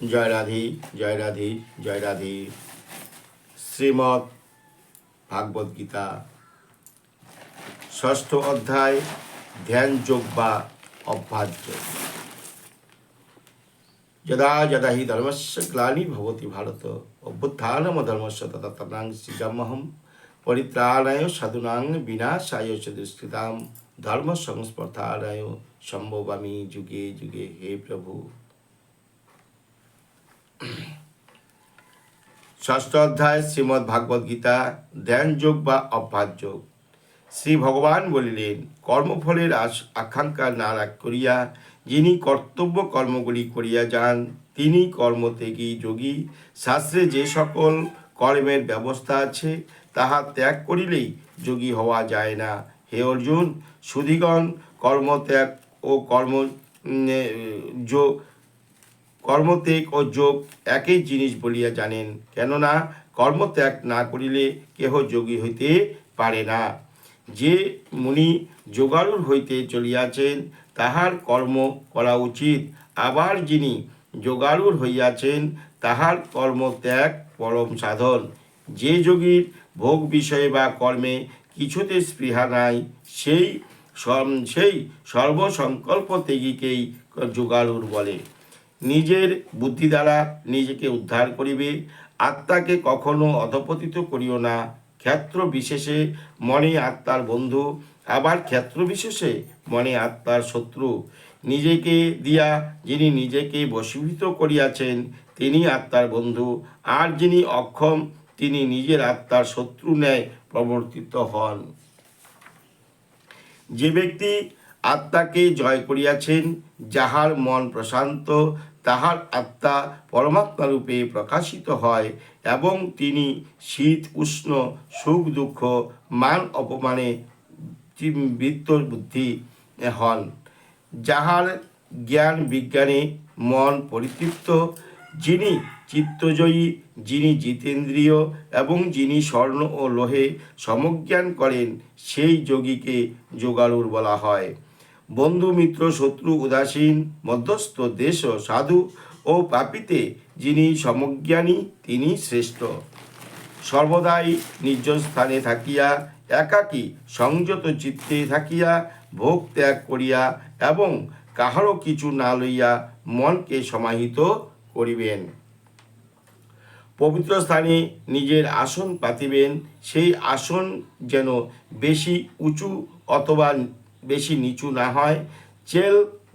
জয় রাধি জয় রাধি জয় রাধি। শ্রীমৎ ভাগবত গীতা, ষষ্ঠ অধ্যায়, ধ্যান যোগ বা অভ্যাস যোগ। যদা যদা হি ধর্মস্য গ্লানি ভবতি ভারত, অভ্যুত্থানম ধর্মস্য তথা তদাং শ্রীরামহম পরিত্রাণায় সাধুনাং বিনাশায় চ দুষ্কৃতাম ধর্ম সংস্পর্ধারায় সম্ভবামি যুগে যুগে হে প্রভু। ষষ্ঠ অধ্যায় শ্রীমদ্ ভাগবত গীতা ধ্যান যোগ বা অভ্যাস যোগ শ্রী ভগবান বলিলেন, কর্মফলের আশ- আকাঙ্ক্ষা না রাখ করিয়া, যিনি কর্তব্য কর্মগুলি করিয়া যান, তিনি কর্মত্যাগী যোগী। শাস্ত্রে যে সকল কর্মের ব্যবস্থা আছে, তাহা ত্যাগ করিলেই যোগী হওয়া যায় না। হে অর্জুন, সুধীগণ, কর্মত্যাগ ও কর্ম যোগ কর্মত্যাগ ও যোগ একই জিনিস বলিয়া জানেন, কেননা কর্মত্যাগ না করিলে কেহ যোগী হইতে পারে না। যে মুনি যোগারুর হইতে চলিয়াছেন, তাহার কর্ম করা উচিত। আবার যিনি যোগারুর হইয়াছেন, তাহার কর্মত্যাগ পরম সাধন। যে যোগীর ভোগ বিষয়ে বা কর্মে কিছুতে স্পৃহা নাই, সেই সেই সর্বসংকল্প ত্যাগীকেই যোগারুর বলে। নিজের বুদ্ধি দ্বারা নিজেকে উদ্ধার করিবে, আত্মাকে কখনো অধপতিত করিও না। ক্ষেত্র বিশেষে মনে আত্মার বন্ধু, আবার ক্ষেত্র বিশেষে মনে আত্মার শত্রু। নিজেকে দিয়া যিনি নিজেকে বশীভূত করিয়াছেন, তিনি আত্মার বন্ধু, আর যিনি অক্ষম, তিনি নিজের আত্মার শত্রু ন্যায় প্রবর্তিত হন। যে ব্যক্তি আত্মাকে জয় করিয়াছেন, যাহার মন প্রশান্ত তাহার আত্মা পরমাত্মা রূপে প্রকাশিত হয় এবং তিনি শীত, উষ্ণ, সুখ, দুঃখ, মান অপমানে বৃত্ত বুদ্ধি হন, যাহার জ্ঞান বিজ্ঞানে মন পরিতৃপ্ত। যিনি চিত্তজয়ী, যিনি জিতেন্দ্রীয় এবং যিনি স্বর্ণ ও লোহে সমজ্ঞান করেন, সেই যোগীকে যোগারুর বলা হয়। বন্ধু, মিত্র, শত্রু, উদাসীন, মধ্যস্থ, দেশ, সাধু ও পাপিতে যিনি সমজ্ঞানী, তিনি শ্রেষ্ঠ। সর্বদাই নিজ স্থানে থাকিয়া, একাকী সংযত চিত্তে থাকিয়া, ভোগ ত্যাগ করিয়া এবং কাহারও কিছু না লইয়া মনকে সমাহিত করিবেন। পবিত্র স্থানে নিজের আসন পাতিবেন, সেই আসন যেন বেশি উঁচু অথবা বেশি নিচু না হয়, চেল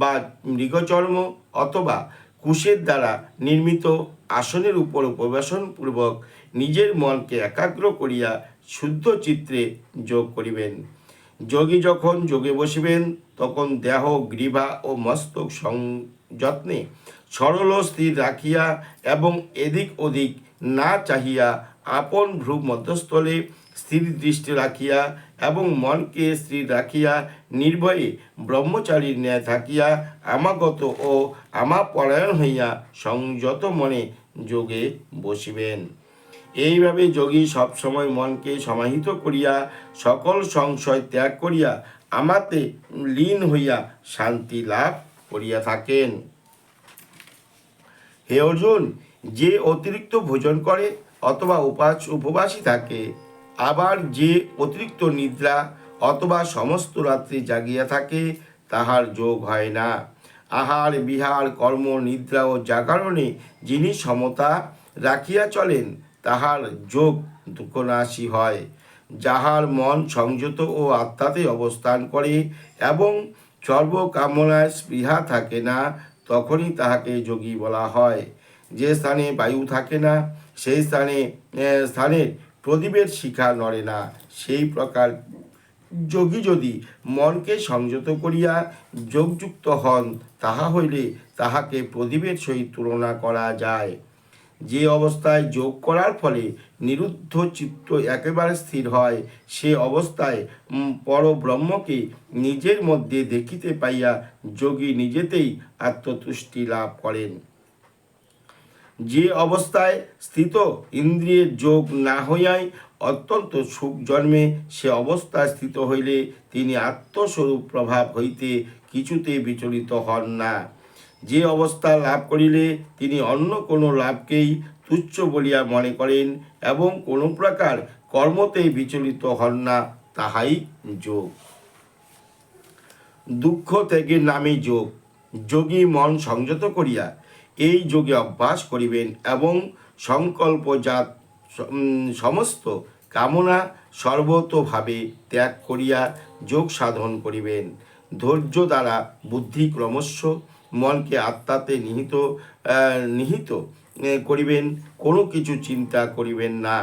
বা মৃগচর্ম অথবা কুশের দ্বারা নির্মিত আসনের উপর পরিবেশনপূর্বক নিজের মনকে একাগ্র করিয়া শুদ্ধ চিত্রে যোগ করিবেন। যোগী যখন যোগে বসিবেন, তখন দেহ গ্রীবা ও মস্তক সংযত্নে সরল স্থির রাখিয়া এবং এদিক ওদিক না চাহিয়া আপন ভ্রু মধ্যস্থলে স্থির দৃষ্টি রাখিয়া এবং মনকে স্থির রাখিয়া, নির্ভয়ে ব্রহ্মচারীর ন্যায় থাকিয়া, আমাগত ও আমা পরায়ণ হইয়া সংযত মনে যোগে বসিবেন। এইভাবে যোগী সবসময় মনকে সমাহিত করিয়া, সকল সংশয় ত্যাগ করিয়া, আমাতে লীন হইয়া শান্তি লাভ করিয়া থাকেন। হে অর্জুন, যে অতিরিক্ত ভোজন করে অথবা উপাস, উপবাসী থাকে আবার যে অতিরিক্ত নিদ্রা অথবা সমস্ত রাত্রি জাগিয়া থাকে, তাহার যোগ হয় না। আহার, বিহার, কর্ম, নিদ্রা ও জাগরণে যিনি সমতা রাখিয়া চলেন, তাহার যোগ দুঃখনাশী হয়। যাহার মন সংযত ও আত্মাতে অবস্থান করে এবং সর্বকামনায় স্পৃহা থাকে না, তখনই তাহাকে যোগী বলা হয়। যে স্থানে বায়ু থাকে না, সেই স্থানে স্থানের প্রদীপের শিখা নড়ে না। সেই প্রকার যোগী যদি মনকে সংযত করিয়া যোগযুক্ত হন, তাহা হইলে তাহাকে প্রদীপের সহিত তুলনা করা যায়। যে অবস্থায় যোগ করার ফলে নিরুদ্ধ চিত্ত একেবারে স্থির হয়, সে অবস্থায় পরব্রহ্মকে নিজের মধ্যে দেখিতে পাইয়া যোগী নিজেতেই আত্মতুষ্টি লাভ করেন। যে অবস্থায় স্থিত ইন্দ্রিয়ের যোগ না হইয়াই অত্যন্ত সুখ জন্মে সে অবস্থায় স্থিত হইলে তিনি আত্মস্বরূপ প্রভাব হইতে কিছুতে বিচলিত হন না। যে অবস্থা লাভ করিলে তিনি অন্য কোনো লাভকেই তুচ্ছ বলিয়া মনে করেন এবং কোনো প্রকার কর্মতে বিচলিত হন না, তাহাই যোগ। দুঃখ থেকে নামে যোগ। যোগী মন সংযত করিয়া এই যোগে অভ্যাস করিবেন এবং সংকল্পজাত সমস্ত কামনা সর্বতভাবে ত্যাগ করিয়া যোগ সাধন করিবেন। ধৈর্য দ্বারা বুদ্ধি ক্রমশ মনকে আত্মাতে নিহিত নিহিত করিবেন, কোনো কিছু চিন্তা করিবেন না।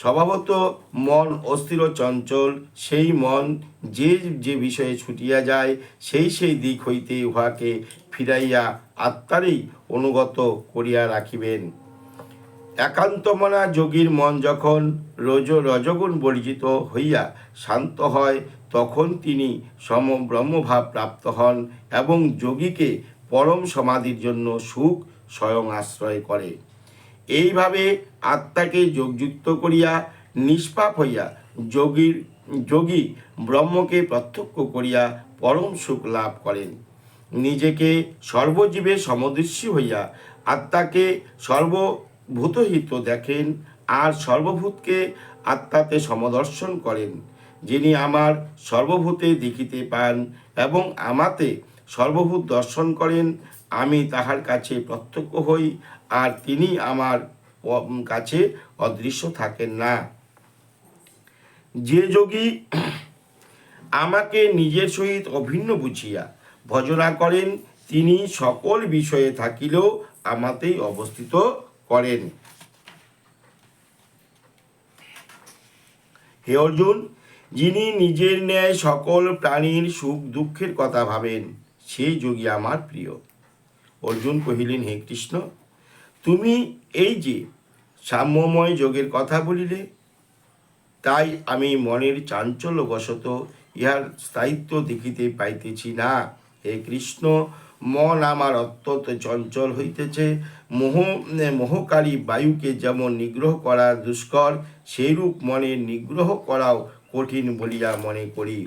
স্বভাবত মন অস্থির চঞ্চল, সেই মন যে যে বিষয়ে ছুটিয়া যায়, সেই সেই দিক হইতে উহাকে ফিরাইয়া আত্মারই অনুগত করিয়া রাখিবেন। একান্তমনা যোগীর মন যখন রজ, রজগুণ বর্জিত হইয়া শান্ত হয়, তখন তিনি সম ব্রহ্মভাব প্রাপ্ত হন এবং যোগীকে পরম সমাধির জন্য সুখ স্বয়ং আশ্রয় করে। এইভাবে আত্মাকে যোগযুক্ত করিয়া, নিষ্পাপ হইয়া যোগীর, যোগী ব্রহ্মকে প্রত্যক্ষ করিয়া পরম সুখ লাভ করেন। নিজেকে সর্বজীবে সমদৃশ্যী হইয়া আত্মাকে সর্বভূতহিত দেখেন আর সর্বভূতকে আত্মাতে সমদর্শন করেন। যিনি আমার সর্বভূতে দেখিতে পান এবং আমাতে সর্বভূত দর্শন করেন, আমি তাহার কাছে প্রত্যক্ষ হই আর তিনি আমার কাছে অদৃশ্য থাকেন না। যে যোগী আমাকে নিজের সহিত অভিন্ন বুঝিয়া ভজনা করেন, তিনি সকল বিষয়ে থাকিলেও আমাতেই অবস্থিত করেন। হে অর্জুন, যিনি নিজের ন্যায় সকল প্রাণীর সুখ দুঃখের কথা ভাবেন, সেই যোগী আমার প্রিয়। অর্জুন কহিলেন, হে কৃষ্ণ তুমি এই যে সাম্যময় যোগের কথা বলিলে, তাই আমি মনের চাঞ্চল্যবশত ইহার স্থায়িত্ব দেখিতে পাইতেছি না। হে কৃষ্ণ, মন আমার অত্যন্ত চঞ্চল হইতেছে। মোহ, মোহকারী বায়ুকে যেমন নিগ্রহ করা দুষ্কর, সেইরূপ মনে নিগ্রহ করাও কঠিন বলিয়া মনে করি।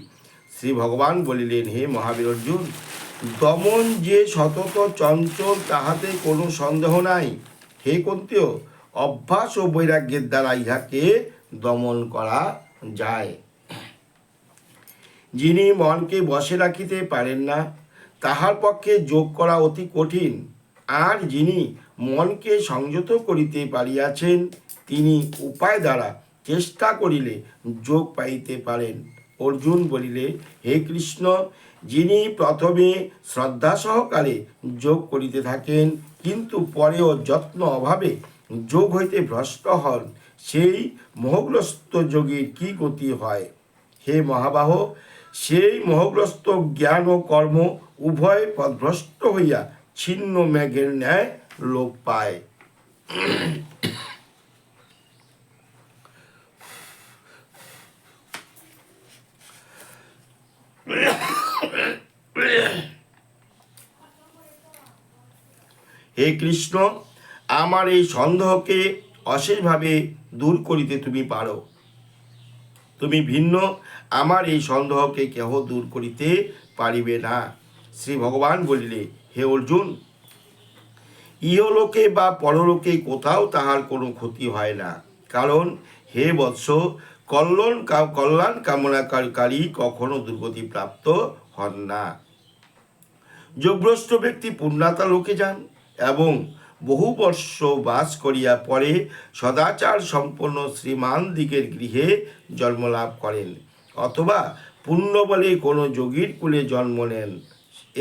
শ্রী ভগবান বলিলেন, হে মহাবীর অর্জুন দমন যে সতত চঞ্চল তাহাতে কোনো সন্দেহ নাই। হে কন্তেয়, অভ্যাস ও বৈরাগ্যের দ্বারা ইহাকে দমন করা যায়। যিনি মনকে বসে রাখিতে পারেন না, তাহার পক্ষে যোগ করা অতি কঠিন। আর যিনি মনকে সংযত করিতে পারিয়াছেন, তিনি উপায় দ্বারা চেষ্টা করিলে যোগ পাইতে পারেন। অর্জুন বলিলে, হে কৃষ্ণ, যিনি প্রথমে শ্রদ্ধা সহকারে যোগ করিতে থাকেন, কিন্তু পরেও যত্ন অভাবে যোগ হইতে ভ্রষ্ট হন, সেই মোহগ্রস্ত যোগীর কি গতি হয়? হে মহাবাহ, সেই মোহগ্রস্ত জ্ঞান ও কর্ম উভয় পদভ্রষ্ট হইয়া ছিন্ন মেঘের ন্যায় লোপ পায়। হে কৃষ্ণ, আমার এই সন্দেহকে অশেষভাবে দূর করিতে তুমি পারো। তুমি ভিন্ন, আমার এই সন্দেহকে কেহ দূর করিতে পারিবে না। শ্রী ভগবান বলিলে, হে অর্জুন, ইহলোকে বা পরলোকে কোথাও তাহার কোনো ক্ষতি হয় না। কারণ, হে বৎস কল্যাণ কল্যাণ কামনাকারী কখনো দুর্গতি প্রাপ্ত হন না। যোগভ্রষ্ট ব্যক্তি পুণ্যাতা লোকে যান এবং বহু বর্ষ বাস করিয়া পরে সদাচার সম্পন্ন শ্রীমান দিকের গৃহে জন্মলাভ করেন। অথবা পুণ্য বলে কোনো যোগীর কুলে জন্ম নেন।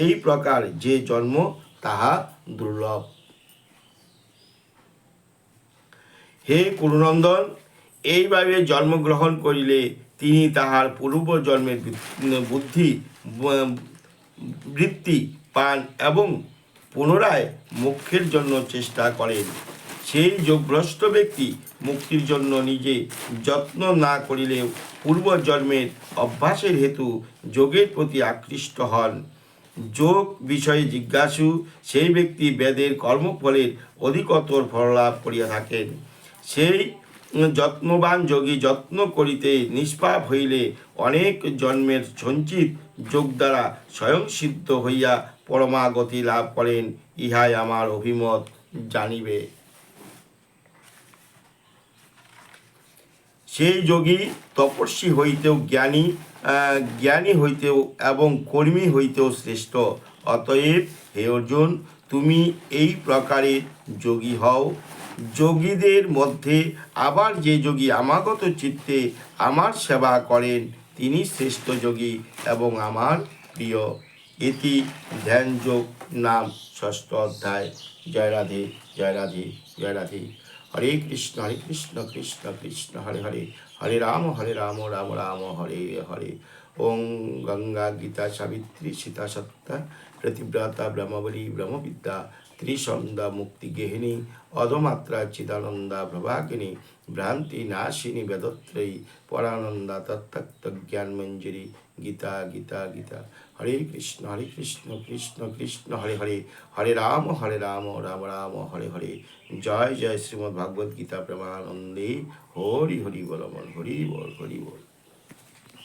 এই প্রকার যে জন্ম তাহা দুর্লভ। হে কুরুনন্দন, এইভাবে জন্মগ্রহণ করিলে তিনি তাহার পূর্ব জন্মের বুদ্ধি বৃত্তি পান এবং পুনরায় মোক্ষের জন্য চেষ্টা করেন। সেই যোগভ্রষ্ট ব্যক্তি মুক্তির জন্য নিজে যত্ন না করিলেও পূর্বজন্মের অভ্যাসের হেতু যোগের প্রতি আকৃষ্ট হন। যোগ বিষয়ে জিজ্ঞাসু, সেই ব্যক্তি বেদের কর্মফলের অধিকতর ফললাভ করিয়া থাকেন। সেই যত্নবান যোগী যত্ন করিতে নিষ্পাপ হইলে অনেক জন্মের সঞ্চিত যোগ দ্বারা স্বয়ং সিদ্ধ হইয়া পরমাগতি লাভ করেন, ইহাই আমার অভিমত জানিবে। সেই যোগী তপস্বী হইতেও জ্ঞানী জ্ঞানী হইতেও এবং কর্মী হইতেও শ্রেষ্ঠ। অতএব হে অর্জুন, তুমি এই প্রকারে যোগী হও। যোগীদের মধ্যে আবার যে যোগী আমাগত চিত্তে আমার সেবা করেন, তিনি শ্রেষ্ঠ যোগী এবং আমার প্রিয়। এটি ধ্যান যোগ নাম, ষষ্ঠ অধ্যায়। জয় রাধে জয় রাধে জয় রাধে। হরে কৃষ্ণ হরে কৃষ্ণ কৃষ্ণ কৃষ্ণ, হরে হরে। হরে রাম হরে রাম রাম রাম, হরে হরে। ওং গঙ্গা গীতা সাবিত্রী সীতা সত্তা প্রতিব্রতা ব্রহ্মবলী ব্রহ্মবিদ্যা। ত্রিসন্ধ্যা মুক্তি গেহিনী, অধমাত্রা চিদানন্দা প্রভাকিনী ভ্রান্তি নাশিনী বেদত্রয়ী, পরানন্দা তত্তত্ত্ব জ্ঞান মঞ্জুরি গীতা গীতা গীতা। হরে কৃষ্ণ হরে কৃষ্ণ কৃষ্ণ কৃষ্ণ, হরে হরে। হরে রাম হরে রাম রাম রাম, হরে হরে। জয় জয় শ্রীমদ্ ভাগবত গীতা প্রেমানন্দে। হরি হরি বল হরি বল হরি বল।